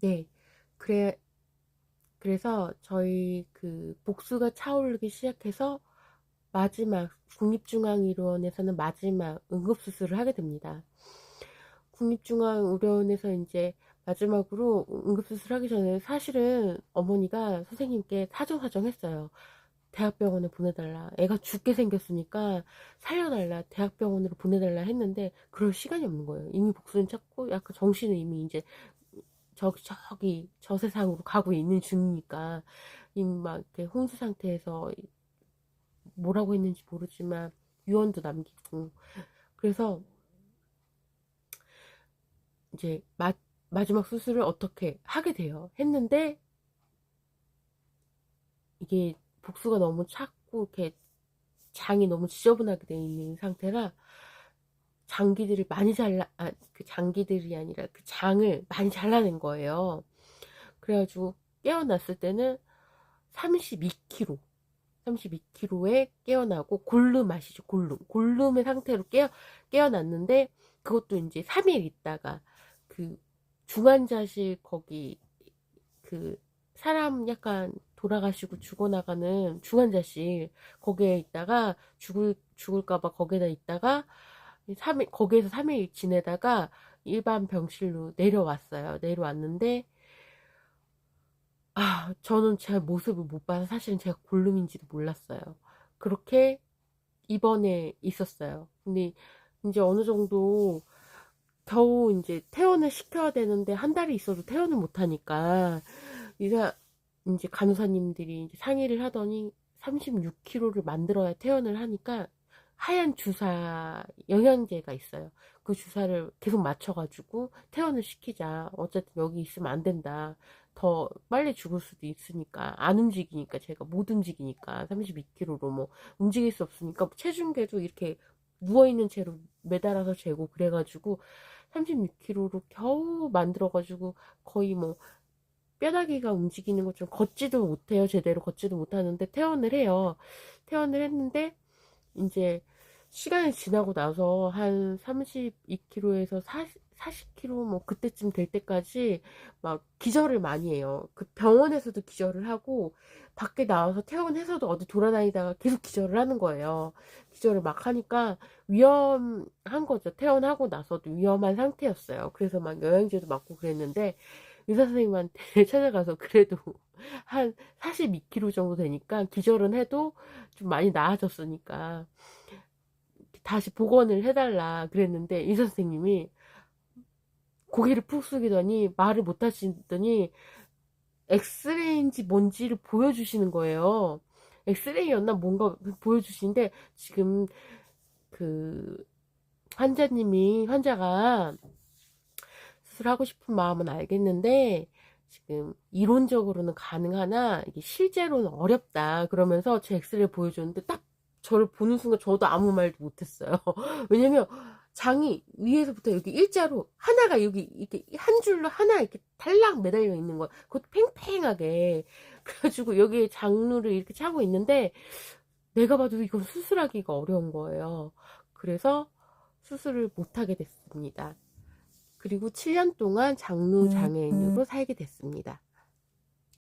네. 그래, 그래서 저희 그 복수가 차오르기 시작해서 마지막 국립중앙의료원에서는 마지막 응급수술을 하게 됩니다. 국립중앙의료원에서 이제 마지막으로 응급수술 하기 전에 사실은 어머니가 선생님께 사정사정 했어요. 대학병원에 보내달라. 애가 죽게 생겼으니까 살려달라. 대학병원으로 보내달라 했는데 그럴 시간이 없는 거예요. 이미 복수는 찾고 약간 정신은 이미 이제 저기 저기 저 세상으로 가고 있는 중이니까 막 이렇게 혼수 상태에서 뭐라고 했는지 모르지만 유언도 남기고 그래서 이제 마, 마지막 수술을 어떻게 하게 돼요. 했는데 이게 복수가 너무 찼고 이렇게 장이 너무 지저분하게 돼 있는 상태라 장기들을 많이 잘라 아, 그 장기들이 아니라 그 장을 많이 잘라낸 거예요. 그래가지고 깨어났을 때는 32kg 32kg에 깨어나고 골룸 아시죠? 골룸 골룸의 상태로 깨어 깨어났는데 그것도 이제 3일 있다가 그 중환자실 거기 그 사람 약간 돌아가시고 죽어나가는 중환자실 거기에 있다가 죽을 죽을까봐 거기에다 있다가 3일 거기에서 3일 지내다가 일반 병실로 내려왔어요. 내려왔는데 아 저는 제 모습을 못 봐서 사실은 제가 골룸인지도 몰랐어요. 그렇게 입원에 있었어요. 근데 이제 어느 정도 겨우 이제 퇴원을 시켜야 되는데 한 달이 있어도 퇴원을 못 하니까 이사 이제 간호사님들이 이제 상의를 하더니 36kg를 만들어야 퇴원을 하니까 하얀 주사 영양제가 있어요. 그 주사를 계속 맞춰가지고 퇴원을 시키자. 어쨌든 여기 있으면 안 된다. 더 빨리 죽을 수도 있으니까 안 움직이니까 제가 못 움직이니까 32kg로 뭐 움직일 수 없으니까 체중계도 이렇게 누워있는 채로 매달아서 재고 그래가지고 36kg로 겨우 만들어가지고 거의 뭐 뼈다귀가 움직이는 것처럼 걷지도 못해요 제대로 걷지도 못하는데 퇴원을 해요 퇴원을 했는데 이제 시간이 지나고 나서 한 32kg에서 40, 40kg 뭐 그때쯤 될 때까지 막 기절을 많이 해요. 그 병원에서도 기절을 하고 밖에 나와서 퇴원해서도 어디 돌아다니다가 계속 기절을 하는 거예요. 기절을 막 하니까 위험한 거죠. 퇴원하고 나서도 위험한 상태였어요. 그래서 막 영양제도 맞고 그랬는데 의사 선생님한테 찾아가서 그래도 한 42kg 정도 되니까 기절은 해도 좀 많이 나아졌으니까 다시 복원을 해달라 그랬는데 이 선생님이 고개를 푹 숙이더니 말을 못 하시더니 엑스레이인지 뭔지를 보여주시는 거예요. 엑스레이였나 뭔가 보여주시는데 지금 그 환자님이 환자가 수술하고 싶은 마음은 알겠는데 지금 이론적으로는 가능하나 이게 실제로는 어렵다 그러면서 제 엑스레이 보여줬는데 딱 저를 보는 순간 저도 아무 말도 못했어요. 왜냐면 장이 위에서부터 여기 일자로 하나가 여기 이렇게 한 줄로 하나 이렇게 달랑 매달려 있는 거야. 그것도 팽팽하게. 그래가지고 여기에 장루를 이렇게 차고 있는데 내가 봐도 이건 수술하기가 어려운 거예요. 그래서 수술을 못하게 됐습니다. 그리고 7년 동안 장루 장애인으로 살게 됐습니다.